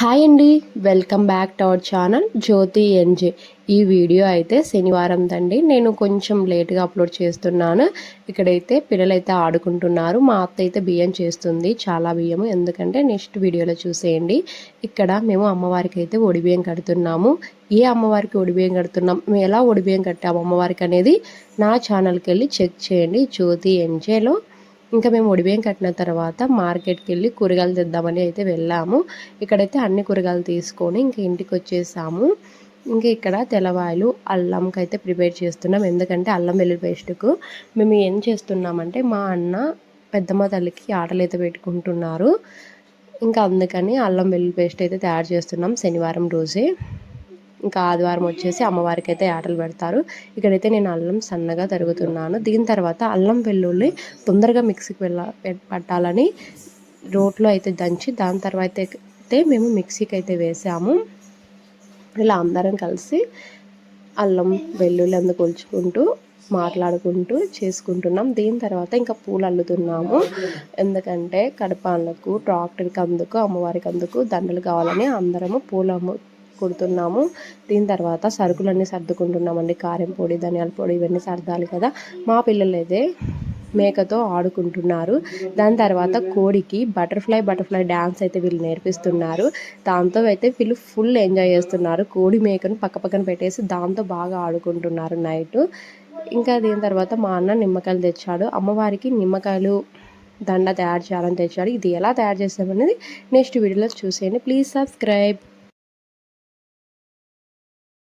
Hi అండి welcome back to our channel Jyothi NJ ఈ video అయితే శనివారం దండి. నేను కొంచెం లేట్గా అప్లోడ్ చేస్తున్నాను. ఇక్కడైతే పిల్లలైతే ఆడుకుంటున్నారు. మా అత్త అయితే బియ్యం చేస్తుంది. చాలా బియ్యము. ఎందుకంటే నెక్స్ట్ వీడియోలో చూసేయండి. ఇక్కడ మేము అమ్మవారికి అయితే ఒడిబియ్యం కడుతున్నాము. ఏ అమ్మవారికి ఒడిబియ్యం కడుతున్నాం? మేము ఎలా ఒడిబియ్యం కట్టాము అమ్మవారికి అనేది నా ఛానల్కి వెళ్ళి చెక్ చేయండి. జ్యోతి ఎన్జేలో ఇంకా మేము ఒడిబియ్యం కట్టిన తర్వాత మార్కెట్కి వెళ్ళి కూరగాయలు తెద్దామని అయితే వెళ్ళాము. ఇక్కడైతే అన్ని కూరగాయలు తీసుకొని ఇంకా ఇంటికి వచ్చేసాము ఇంకా ఇక్కడ తెల్లవాయలు అల్లంకి అయితే ప్రిపేర్ చేస్తున్నాం. ఎందుకంటే అల్లం వెల్లుల్లి పేస్ట్కు మేము ఏం చేస్తున్నామంటే మా అన్న పెద్దమ్మ తల్లికి ఆటలు అయితే పెట్టుకుంటున్నారు. ఇంకా అందుకని అల్లం వెల్లుల్లి పేస్ట్ అయితే తయారు చేస్తున్నాం శనివారం రోజే. ఇంకా ఆదివారం వచ్చేసి అమ్మవారికి అయితే ఆటలు పెడతారు. ఇక్కడైతే నేను అల్లం సన్నగా తరుగుతున్నాను. దీని తర్వాత అల్లం వెల్లుల్లి తొందరగా మిక్సీకి వెళ్ళ పట్టాలని రోట్లో అయితే దంచి దాని తర్వాత అయితే మేము మిక్సీకి అయితే వేసాము. ఇలా అందరం కలిసి అల్లం వెల్లుల్లి అందు కొలుచుకుంటూ మాట్లాడుకుంటూ చేసుకుంటున్నాం. దీని తర్వాత ఇంకా పూలు అల్లుతున్నాము. ఎందుకంటే కడపాలకు ట్రాక్టర్కి అందుకు అమ్మవారికి అందుకు దండలు కావాలని అందరము పూలు కుడుతున్నాము. దీని తర్వాత సరుకులన్నీ సర్దుకుంటున్నామండి. కారం పొడి ధనియాల పొడి ఇవన్నీ సర్దాలి కదా. మా పిల్లలైతే మేకతో ఆడుకుంటున్నారు. దాని తర్వాత కోడికి బటర్ఫ్లై బటర్ఫ్లై డ్యాన్స్ అయితే వీళ్ళు నేర్పిస్తున్నారు. దాంతో అయితే వీళ్ళు ఫుల్ ఎంజాయ్ చేస్తున్నారు. కోడి మేకను పక్క పక్కన పెట్టేసి దాంతో బాగా ఆడుకుంటున్నారు నైట్. ఇంకా దీని తర్వాత మా అన్న నిమ్మకాయలు తెచ్చాడు. అమ్మవారికి నిమ్మకాయలు దండ తయారు చేయాలని తెచ్చాడు. ఇది ఎలా తయారు చేస్తామనేది నెక్స్ట్ వీడియోలో చూసేయండి. Please subscribe.